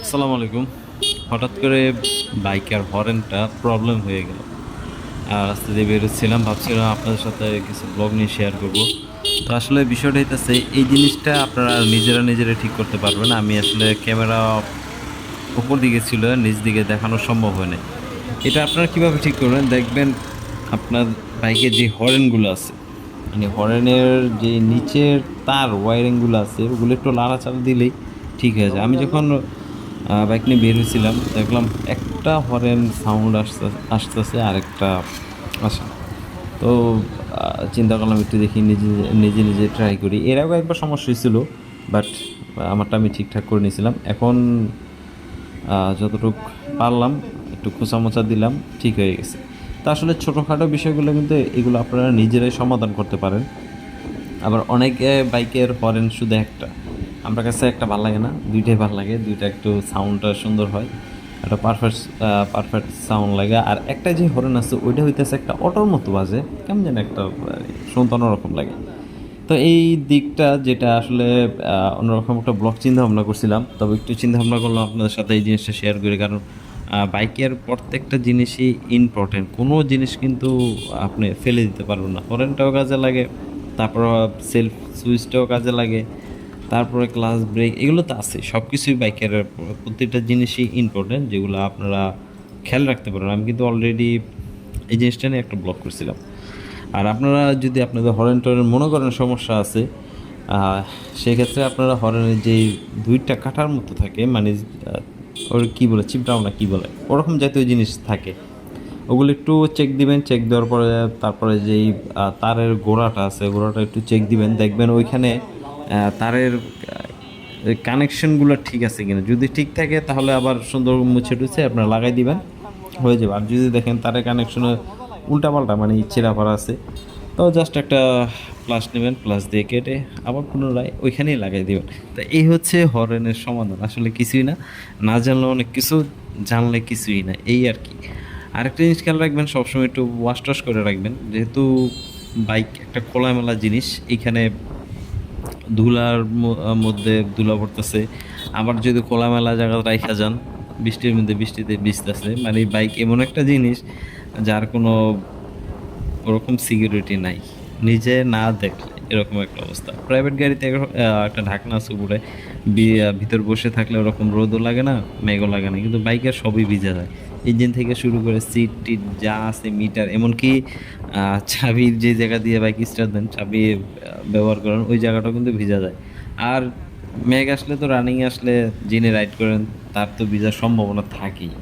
আসসালামু আলাইকুম। হঠাৎ করে বাইকের হরেনটা প্রবলেম হয়ে গেল। আর রাস্তা দিয়ে বেরোচ্ছিলাম, ভাবছিলাম আপনাদের সাথে কিছু ব্লগ নিয়ে শেয়ার করব। তো আসলে বিষয়টা হইতেছে, এই জিনিসটা আপনারা নিজেরা নিজেরা ঠিক করতে পারবেন। আমি আসলে ক্যামেরা উপর দিকে ছিল, নিচ দিকে দেখানো সম্ভব হয় না এটা আপনারা কীভাবে ঠিক করবেন? দেখবেন আপনার বাইকের যে হরেনগুলো আছে মানে হরেনের যে নিচের তার, ওয়ারিংগুলো আছে, ওগুলো একটু লাড়াচাড়া দিলেই ঠিক হয়ে যায়। আমি যখন বাইক নিয়ে বের হয়েছিলাম। দেখলাম একটা হরেন সাউন্ড আসতে আসতেছে আর একটা আসা। তো চিন্তা করলাম একটু দেখি নিজে নিজে নিজে ট্রাই করি। এর আগেও একবার সমস্যা হয়েছিল বাট আমারটা আমি ঠিকঠাক করে নিয়েছিলাম। এখন যতটুকু পারলাম, একটু খোঁচা মোচা দিলাম, ঠিক হয়ে গেছে। তা আসলে ছোটোখাটো বিষয়গুলো কিন্তু এগুলো আপনারা নিজেরাই সমাধান করতে পারেন। আবার অনেক বাইকের হরেন শুধু একটা। আমার কাছে একটা ভালো লাগে না, দুইটাই ভালো লাগে, দুইটা একটু সাউন্ডটা সুন্দর হয়, একটা পারফেক্ট পারফেক্ট সাউন্ড লাগে। আর একটা যে হরেন আছে, ওইটা হইতেছে একটা অটোর মতো বাজে, কেমন যেন একটা শুনতে অন্যরকম লাগে। তো এই দিকটা যেটা আসলে অন্যরকম একটা ব্লগ চিন্তা ভাবনা করছিলাম, তবে একটু চিন্তা ভাবনা করলাম আপনাদের সাথে এই জিনিসটা শেয়ার করি, কারণ বাইকের প্রত্যেকটা জিনিসই ইম্পর্টেন্ট কোনো জিনিস কিন্তু আপনি ফেলে দিতে পারবেন না। হরেনটাও কাজে লাগে, তারপর সেলফ সুইচটাও কাজে লাগে তারপরে ক্লাস ব্রেক এগুলো তো আছে সব কিছুই বাইকের প্রত্যেকটা জিনিসই ইম্পর্টেন্ট যেগুলো আপনারা খেয়াল রাখতে পারেন। আমি কিন্তু অলরেডি এই জিনিসটা নিয়ে একটা ব্লগ করছিলাম। আর আপনারা যদি আপনাদের হরেন টরেন মনে করেন সমস্যা আছে সেক্ষেত্রে আপনারা হরেনের যে দুইটা কাঠার মতো থাকে মানে ওর কী বলে, চিপটাও না কী বলে, ওরকম জাতীয় জিনিস থাকে। ওগুলো একটু চেক দিবেন চেক দেওয়ার পরে তারপরে যেই তারের গোড়াটা আছে, গোড়াটা একটু চেক দিবেন, দেখবেন ওইখানে তারের কানেকশনগুলো ঠিক আছে কিনা। যদি ঠিক থাকে, তাহলে আবার সুন্দর মুছে টুছে আপনারা লাগাই দিবেন। হয়ে যাবে। আর যদি দেখেন তারের কানেকশনে উল্টাপাল্টা মানে ছেঁড়া পড়া আছে, তো জাস্ট একটা প্লাস নেবেন প্লাস দিয়ে কেটে আবার পুনরায় ওইখানেই লাগাই দেবেন। তো এই হচ্ছে হরেনের সমাধান। আসলে কিছুই না। না জানলে অনেক কিছু, জানলে কিছুই না। এই আর কি। আরেকটা জিনিস খেয়াল রাখবেন, সবসময় একটু ওয়াশ টশ করে রাখবেন। যেহেতু বাইক একটা খোলামেলা জিনিস, এখানে ধুলার মধ্যে ধুলা পড়তেছে। আবার যদি খোলামেলা জায়গা রাইখা যান, বৃষ্টির মধ্যে বৃষ্টিতে ভিজতেছে। মানে বাইক এমন একটা জিনিস যার কোনো ওরকম সিকিউরিটি নাই। নিজে না দেখলে। এরকম একটা অবস্থা। প্রাইভেট গাড়িতে একটা ঢাকনা আছে উপরে ভিতর বসে থাকলে ওরকম রোদও লাগে না, মেঘও লাগে না, কিন্তু বাইকের সবই ভিজে যায়। ইঞ্জিন থেকে শুরু করে সিট টিট যা আছে মিটার এমনকি চাবির যে জায়গা দিয়ে বাইক স্টার্ট দেন, চাবি ব্যবহার করেন, ওই জায়গাটাও কিন্তু ভিজা যায়। আর মেঘ আসলে তো রানিং আসলে যিনি রাইড করেন, তার তো ভিজার সম্ভাবনা থাকেই।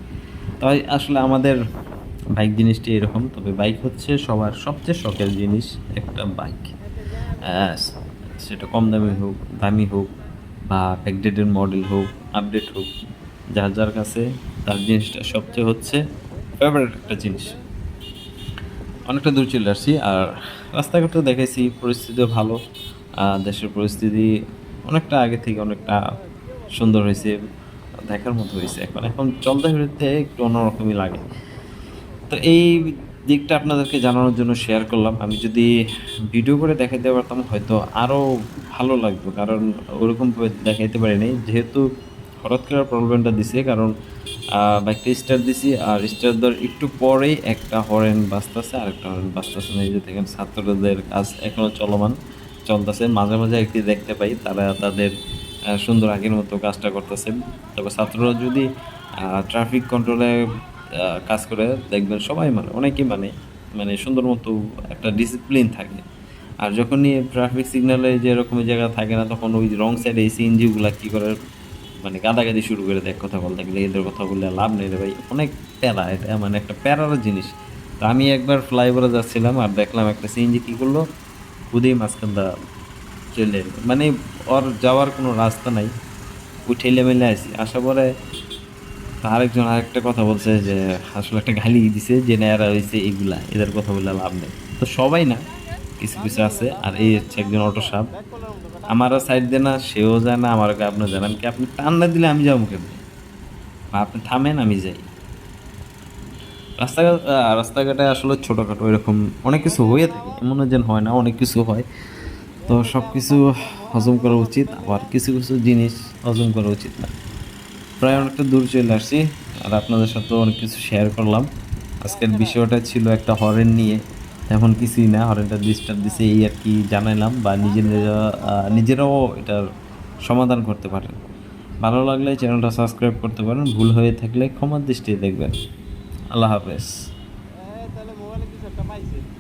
তাই আসলে আমাদের বাইক জিনিসটি এরকম, তবে বাইক হচ্ছে সবার সবচেয়ে শখের জিনিস একটা বাইক। সেটা কম দামি হোক দামি হোক বা ব্যাকডেটেড মডেল হোক আপডেট হোক, যার যার কাছে তার জিনিসটা সবচেয়ে হচ্ছে ফেভারিট একটা জিনিস। অনেকটা দূর চলে আসছি আর রাস্তাঘাটও দেখেছি পরিস্থিতিও ভালো। দেশের পরিস্থিতি অনেকটা আগে থেকে অনেকটা সুন্দর হয়েছে, দেখার মতো হয়েছে। এখন এখন চলতে ফিরতে একটু অন্যরকমই লাগে। তো এই দিকটা আপনাদেরকে জানানোর জন্য শেয়ার করলাম। আমি যদি ভিডিও করে দেখাইতে পারতাম, হয়তো আরও ভালো লাগতো। কারণ ওরকমভাবে দেখাইতে পারিনি যেহেতু হঠাৎ করে প্রবলেমটা দিছে, কারণ বাইকটা স্টার্ট দিছি, আর স্টার্ট দেওয়ার একটু পরেই একটা হরেন বাজতেছে, আর একটা হরেন বাজতেছে না। এই যে দেখেন, ছাত্রদের কাজ এখনও চলমান, চলতেছে। মাঝে মাঝে একটি দেখতে পাই, তারা তাদের সুন্দর আগের মতো কাজটা করতেছে। তবে ছাত্ররা যদি ট্রাফিক কন্ট্রোলে কাজ করে দেখবেন সবাই মানে অনেকেই মানে মানে সুন্দর মতো একটা ডিসিপ্লিন থাকে। আর যখনই ট্রাফিক সিগন্যালে যেরকম জায়গা থাকে না, তখন ওই রং সাইডে এই সিএনজিগুলো কী করে মানে গাদাগাদি শুরু করে দেখ কথা বলতে গেলে, এদের কথা বললে লাভ নেই রে ভাই। অনেক প্যারা, এটা মানে একটা প্যারার জিনিস। তো আমি একবার ফ্লাইওভারে যাচ্ছিলাম আর দেখলাম একটা সিএনজি কী করল, খুদেই মাঝখানটা চলে মানে ওর যাওয়ার কোনো রাস্তা নাই, উঠে মেলে আসি আসা পরে আরেকজন আরেকটা কথা বলছে যে, আসলে একটা গালি দিছে, যে নেয়ারা হয়েছে এগুলা, এদের কথা বললে লাভ নেই। তো সবাই না, কিছু কিছু আছে, আর এই হচ্ছে একজন অটো সাপ। আমারও সাইড দেয় না, সেও যায় না আমার আপনি জানান কি আপনি টান না দিলে আমি যাব বা আপনি থামেন, আমি যাই। রাস্তাঘাট রাস্তাঘাটে আসলে ছোটোখাটো এরকম অনেক কিছু হয়ে থাকে, এমন না যেন হয় না, অনেক কিছু হয়। তো সব কিছু হজম করা উচিত, আবার কিছু কিছু জিনিস হজম করা উচিত না। প্রায় অনেকটা দূর চলে আসছি আর আপনাদের সাথে অনেক কিছু শেয়ার করলাম। আজকের বিষয়টা ছিল একটা হরেন নিয়ে তেমন কিছুই না হরেনটা ডিস্টার্ব দিছে এই আর কি জানাইলাম বা নিজেরা নিজেরাও এটার সমাধান করতে পারেন। ভালো লাগলে চ্যানেলটা সাবস্ক্রাইব করতে পারেন ভুল হয়ে থাকলে ক্ষমার দৃষ্টি দেখবেন। আল্লাহ হাফেজ।